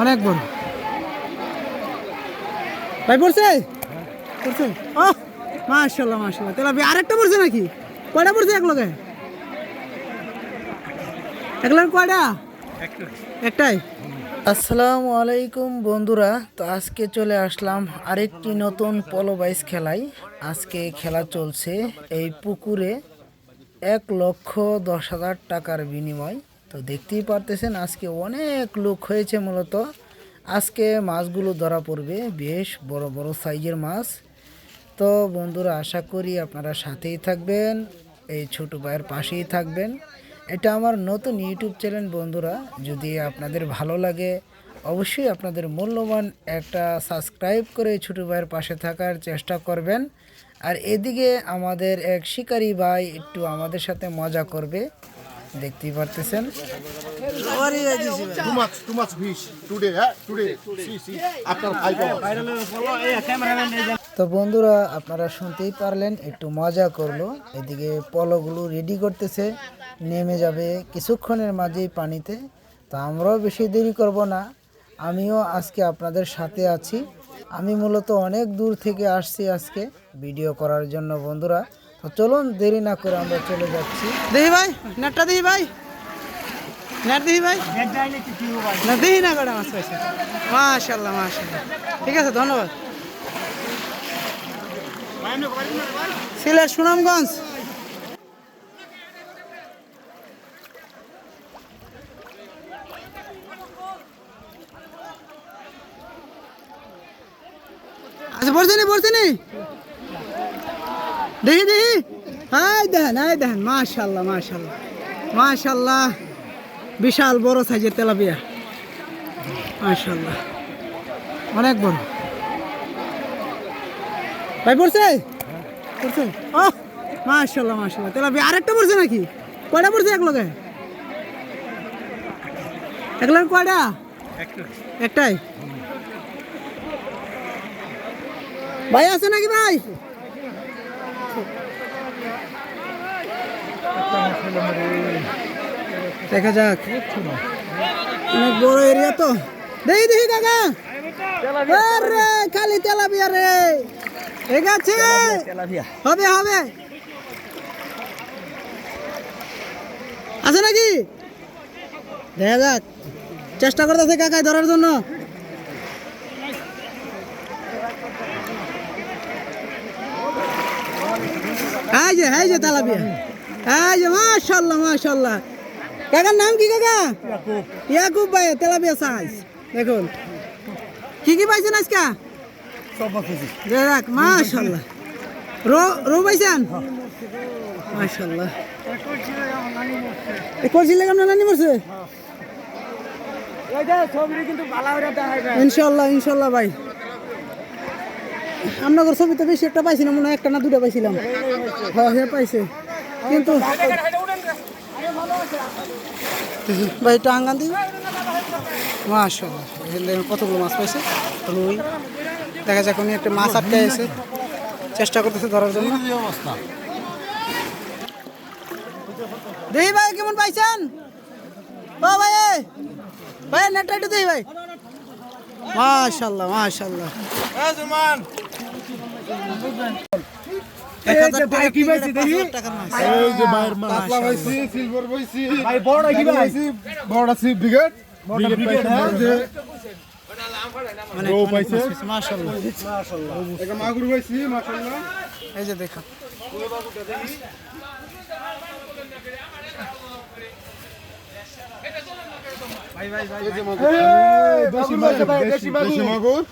অনেক বড়। ভাই পড়ছে? পড়ছে? ও মাশাল্লাহ মাশাল্লাহ তাহলে আরেকটা পড়ছে নাকি? কয়টা পড়ছে এক লগে এক লগে কয়টা একটাই? আসসালামু আলাইকুম বন্ধুরা, তো আজকে চলে আসলাম আরেকটি নতুন পলো বাইস খেলায়। আজকে খেলা চলছে এই পুকুরে এক লক্ষ দশ হাজার টাকার বিনিময়। তো দেখতেই পারতেছেন আজকে অনেক লোক হয়েছে মূলত। আজকে মাছগুলো ধরা পড়বে, বেশ বড় বড় সাইজের মাছ। তো বন্ধুরা, আশা করি আপনারা সাথেই থাকবেন, এই ছোট ভাইয়ের পাশেই থাকবেন। এটা আমার নতুন ইউটিউব চ্যানেল বন্ধুরা। যদি আপনাদের ভালো লাগে অবশ্যই আপনাদের মূল্যবান একটা সাবস্ক্রাইব করে ছোটো ভাইয়ের পাশে থাকার চেষ্টা করবেন। আর এদিকে আমাদের এক শিকারী ভাই একটু আমাদের সাথে মজা করবে। দেখতেই পারতেছেন। তো বন্ধুরা, আপনারা শুনতেই পারলেন, একটু মজা করল। এদিকে পলোগুলো রেডি করতেছে, নেমে যাবে কিছুক্ষণের মাঝেই পানিতে। তো আমরাও বেশি দেরি করব না, আমিও আজকে আপনাদের সাথে আছি। আমি মূলত অনেক দূর থেকে আসছি আজকে ভিডিও করার জন্য বন্ধুরা। তো চলুন, দেরি না করে আমরা চলে যাচ্ছি। দেখি ভাই, নেটটা দেখি ভাই। ভাই। না মাশাল্লাহ মাশাল্লাহ ঠিক আছে, ধন্যবাদ। সিলেট সুনামগঞ্জ। আচ্ছা পড়ছে দেখি দেখি। হাই দেখেন হাই দেখেন, মাশাল্লাহ মাশাল্লাহ। মাশাল্লাহ, বিশাল বড় সাইজের তেলাপিয়া। মাশাল্লাহ, অনেক বড়। ভাই পড়ছে? পড়ছে? ও মাশাল্লাহ মাশাল্লাহ তেলাপিয়া আরেকটা পড়ছে নাকি? কয়টা পড়ছে এক লগে এক লগে কয়টা? একটাই। ভাই আছে নাকি ভাই? দেখা যাক। অনেক বড় এরিয়া তো। দেখি দেখি আরে খালি তেলাপিয়া রে। ঠিক আছে হবে হবে। আছে নাকি? দেখা যাক। চেষ্টা করতেছে কাকাই ধরার জন্য। এই যে এই যে তেলাপিয়া। এই যে মাশাল্লাহ মাশাল্লাহ। কাকার নাম কি কাকা? ইয়াকুব ভাই তেলাপিয়া সাইজ। দেখুন। কি কি পাইছেন আজকে? দেখ, মাশাল্লাহ। রো রো পাইছেন মাশাল্লাহ। ইনশাল্লাহ ইনশাল্লাহ ভাই। আপনার ছবি তো বেশি একটা পাইছিলাম মনে হয় একটা না দুটো পাইছিলাম। হ্যাঁ হ্যাঁ পাইছে। কিন্তু ভাই, একটু আঙ্গান দিই কতগুলো মাছ পাইছে? দেখা যাক উনি একটা মাছ আটকে আছে। চেষ্টা করতেছে ধরার জন্য। দেখি ভাই কেমন পাইছেন? ও ভাই ভাই নেটটা একটু দেখি ভাই। মাশাল্লাহ মাশাল্লাহ। বড় কি ভাই বড় পাইছে? ও পাইছে? মাশাআল্লাহ। মাশাআল্লাহ। এটা মাগুর পাইছি মাশাআল্লাহ। এই যে দেখো। এই যে মাগুর। দেশি দেশি দেশি মাগুর।